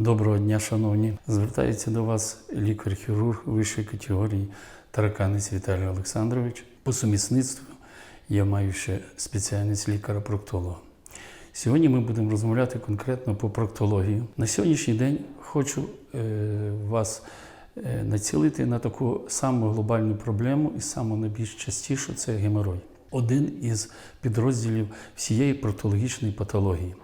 Доброго дня, шановні. Звертається до вас лікар-хірург вищої категорії Тараканець Віталій Олександрович. По сумісництву я маю ще спеціальність лікаря-проктолога. Сьогодні ми будемо розмовляти конкретно по проктології. На сьогоднішній день хочу е, вас е, націлити на таку саму глобальну проблему і саму найбільш частішу це геморой. Один із підрозділів всієї проктологічної патології.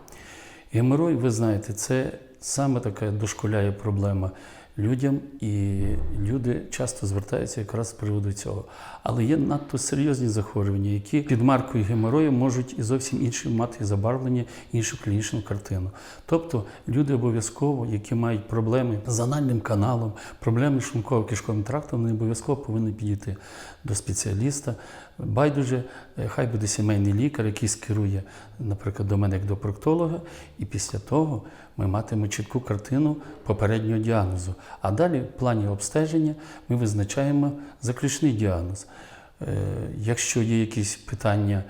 Геморой, ви знаєте, це саме така дошкуляє проблема людям, і люди часто звертаються якраз з приводу цього. Але є надто серйозні захворювання, які під маркою геморою можуть і зовсім інше мати забарвлення, іншу клінічну картину. Тобто люди обов'язково, які мають проблеми з анальним каналом, проблеми з шлунково-кишковим трактом, вони обов'язково повинні підійти до спеціаліста. Байдуже, е, хай буде сімейний лікар, який скерує, наприклад, до мене як до проктолога, і після того ми матимемо чітку картину попереднього діагнозу. А далі в плані обстеження ми визначаємо заключний діагноз. Е, Якщо є якісь питання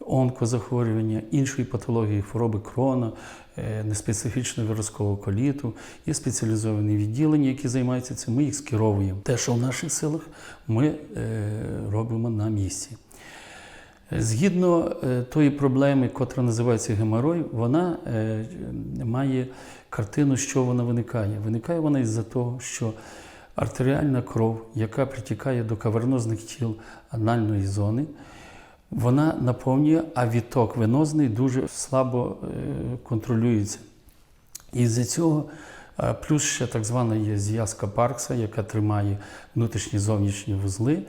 онкозахворювання, іншої патології, хвороби крона, е, неспецифічного виразкового коліту, є спеціалізовані відділення, які займаються цим, ми їх скеровуємо. Те, що в наших силах, ми е, робимо на місці. Згідно е, тої проблеми, котра називається геморой, вона е, має картину, що вона виникає. Виникає вона із-за того, що артеріальна кров, яка притікає до кавернозних тіл анальної зони, вона наповнює, а відток венозний дуже слабо е, контролюється. І з-за цього плюс ще так звана є зв'язка Паркса, яка тримає внутрішні зовнішні вузли.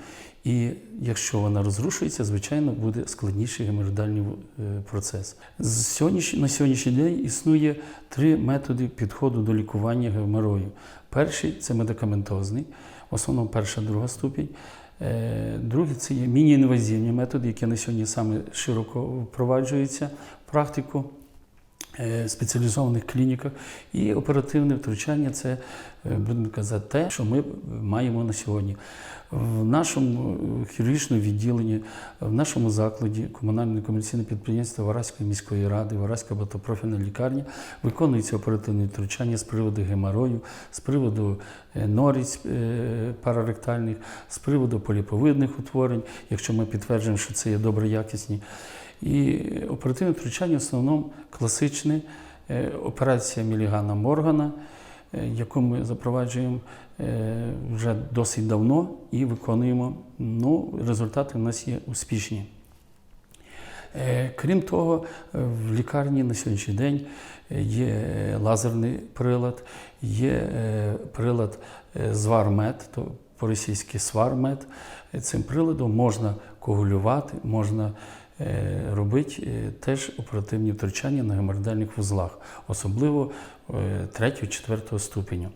І якщо вона розрушується, звичайно, буде складніший геморроїдальний е, процес. На сьогоднішній день існує три методи підходу до лікування геморою. Перший це медикаментозний, в основному перша, друга ступінь. Е, Другий це є міні-інвазивні методи, які на сьогодні саме широко впроваджуються в практику е, спеціалізованих клініках. І оперативне втручання це, е, будемо казати, те, що ми маємо на сьогодні. В нашому е, хірургічному відділенні, в нашому закладі комунальне комерційне підприємство Вараської міської ради, Вараська багатопрофільна лікарня виконується оперативне втручання з приводу геморою, з приводу е, норіць е, параректальних, з приводу поліповидних утворень, якщо ми підтверджуємо, що це є добре якісні. І оперативне втручання в основному класичне е, операція Мілігана Моргана, е, яку ми запроваджуємо е, вже досить давно і виконуємо. Ну, результати в нас є успішні. Е, Крім того, е, в лікарні на сьогоднішній день е, є лазерний прилад, є е, прилад е, звармет, то по-російськи свармет. Е, Цим приладом можна коагулювати, можна е, робити е, теж оперативні втручання на геморроїдальних вузлах, особливо е, 3-4 ступеня.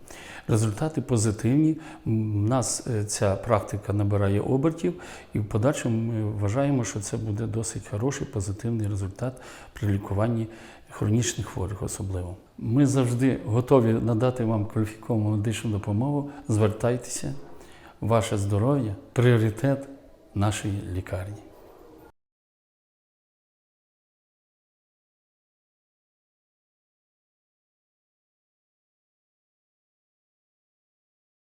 Результати позитивні. У нас е, ця практика набирає обертів, і в подальшому ми вважаємо, що це буде досить хороший позитивний результат при лікуванні хронічних хворих особливо. Ми завжди готові надати вам кваліфіковану медичну допомогу. Звертайтеся, ваше здоров'я пріоритет нашої лікарні.